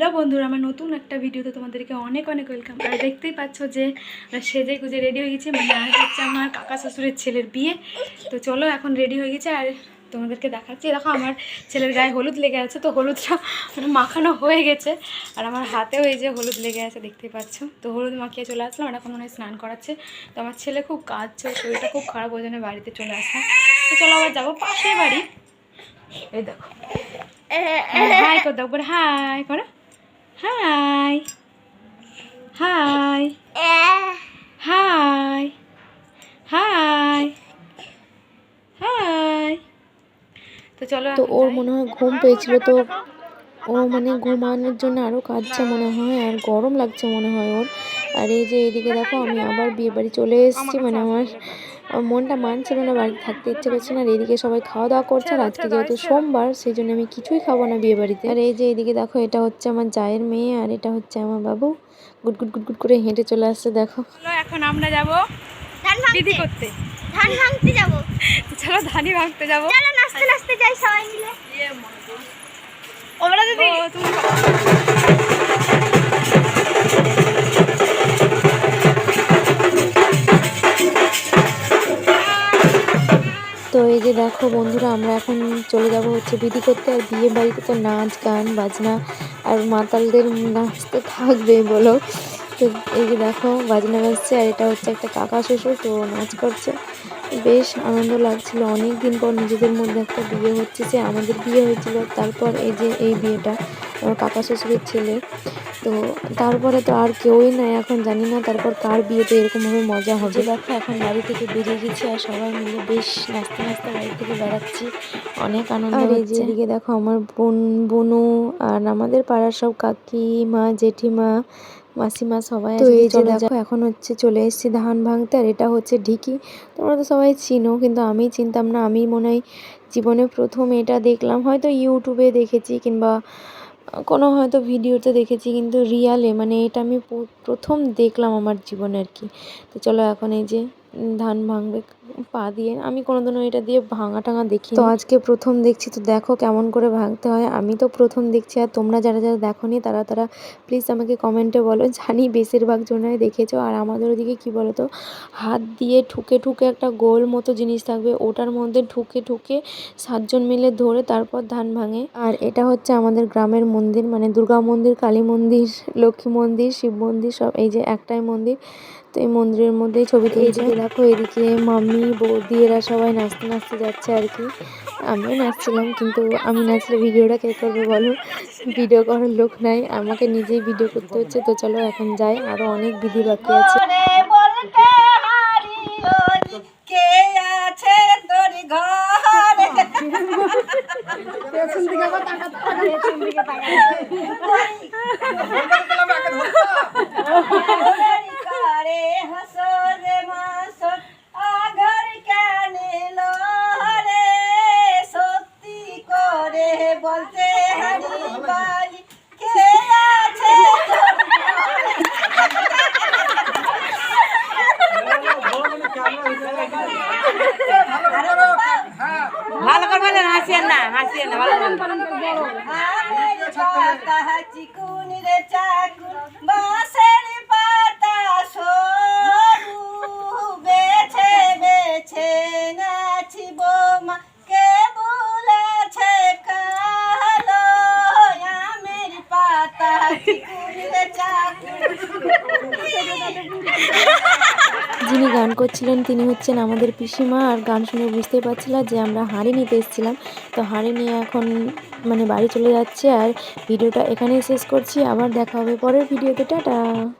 Hello বন্ধুরা, আমার নতুন একটা ভিডিওতে তোমাদেরকে অনেক অনেক ওয়েলকাম। আর দেখতেই পাচ্ছ যে সেজে গুজে রেডি হয়ে গেছি। মানে আজ হচ্ছে আমার কাকা শ্বশুরের ছেলের বিয়ে। তো চলো এখন রেডি হয়ে গেছে আর তোমাদেরকে দেখাচ্ছি। দেখো আমার ছেলের গায়ে হলুদ লেগে আছে, তো হলুদটা মানে মাখানো হয়ে গেছে। আর আমার হাতেও এই যে হলুদ লেগে আছে, দেখতেই পাচ্ছ। তো হলুদ মাখিয়ে চলে আসলাম, আর এখন মনে হয় স্নান করাচ্ছে। তো আমার ছেলে খুব কাঁদছে, শরীরটা খুব খারাপ, ওই জন্য বাড়িতে চলে আসলাম। তো চলো আবার যাব পাশেই বাড়ি। এই দেখো। হাই কর দেখো হাই করো। হাই হাই হাই হাই হাই তো চলো তো ওর। মনে হয় ঘুম পেয়েছিল তো ও মানে ঘুমানোর জন্য আরও কাঁদছে মনে হয় আর গরম লাগছে মনে হয় ওর। আর এই যে এদিকে দেখো আমি আবার বিয়ে বাড়ি চলে এসেছি মানে আমার মনটা মানছিল না বাড়িতে থাকতে ইচ্ছে করছে না আর এদিকে সবাই খাওয়া দাওয়া করছে আর আজকে যেহেতু সোমবার সেই জন্য আমি কিছুই খাব না বিয়ে বাড়িতে আর এই যে এদিকে দেখো এটা হচ্ছে আমার জায়ের মেয়ে আর এটা হচ্ছে আমার বাবু। গুট গুট গুট গুট করে হেঁটে চলে আসছে দেখো। এখন আমরা যাব ধান দিদি করতে। ধান ভাঙতে যাব। চলো ধানি ভাঙতে যাব। চলো নাচতে নাচতে যাই সবাই মিলে। দিদি। তুমি এই যে দেখো বন্ধুরা, আমরা এখন চলে যাব হচ্ছে বিধি করতে আর বিয়ে বাড়িতে তো নাচ, গান, বাজনা আর মাতালদের নাচতে থাকবে বলো। তো এই যে দেখো বাজনা বাজছে আর এটা হচ্ছে একটা কাকা শ্বশুর, তো নাচ করছে। বেশ আনন্দ লাগছিল। অনেক দিন পর নিজেদের মধ্যে একটা বিয়ে হচ্ছে যে আমাদের বিয়ে হয়েছিল, তারপর এই যে এই বিয়েটা। আমার কাকা শ্বশুরের ছেলে। তো তারপরে তো আর কেউই নাই এখন জানি না তারপর কার বিয়েতে এরকমভাবে মজা হবে। দেখো এখন বাড়ি থেকে বেরিয়ে গেছি আর সবাই মিলে বেশ নাচতে নাচতে বাড়ি থেকে বেড়াচ্ছি। অনেক আনন্দ যে এদিকে দেখো আমার বোন বোনু আর আমাদের পাড়ার সব কাকিমা জেঠিমা মাসিমা সবাই তো এই যে দেখো এখন হচ্ছে চলে এসেছি ধান ভাঙতে আর এটা হচ্ছে ঢিকি। তোমরা তো সবাই চিনো কিন্তু আমি চিনতাম না। আমি মনে হয় জীবনে প্রথম এটা দেখলাম। হয়তো ইউটিউবে দেখেছি কিংবা কোনো হয়তো ভিডিওতে দেখেছি, কিন্তু রিয়ালে মানে এটা আমি প্রথম দেখলাম আমার জীবনে আর কি। তো চলো এখন এই যে ধান ভাঙবে। পা দিয়ে। আমি কোনোদিনও এটা দিয়ে ভাঙা টাঙা দেখি তো আজকে প্রথম দেখছি তো দেখো কেমন করে ভাঙতে হয়। আমি তো প্রথম দেখছি আর তোমরা যারা যারা দেখোনি তারা তারা প্লিজ আমাকে কমেন্টে বলো। জানি বেশিরভাগ জনাই দেখেছ আর আমাদের ওদিকে কী বলো তো হাত দিয়ে ঠুকে ঠুকে একটা গোল মতো জিনিস থাকবে। ওটার মধ্যে ঠুকে ঠুকে সাতজন মিলে ধরে তারপর ধান ভাঙে। আর এটা হচ্ছে আমাদের গ্রামের মন্দির মানে দুর্গা মন্দির কালী মন্দির লক্ষ্মী মন্দির শিব মন্দির সব এই যে একটাই মন্দির। তো এই মন্দিরের মধ্যেই ছবি তুলছে। দেখো এদিকে মাম্মি বৌদি এরা সবাই নাচতে নাচতে যাচ্ছে আর কি। আমিও নাচছিলাম কিন্তু আমি নাচলে ভিডিওটা কে করবে বলো? ভিডিও করার লোক নাই আমাকে নিজেই ভিডিও করতে হচ্ছে তো চলো এখন যাই আরও অনেক বিধি বাকি আছে। দিকে ভালো করে বলেন হাসিয়েন না হাসিয়েন না, ভালো পাতা সরু বেছে বেছে নাচিব মা কে বলেছে কালো আমের পাতা যিনি গান করছিলেন, তিনি হচ্ছেন আমাদের পিসিমা। আর গান শুনে বুঝতেই পারছিলাম যে আমরা হাঁড়ি নিতে এসেছিলাম। তো হাঁড়ি নিয়ে এখন মানে বাড়ি চলে যাচ্ছে। আর ভিডিওটা এখানেই শেষ করছি। আবার দেখা হবে পরের ভিডিওতে। টাটা!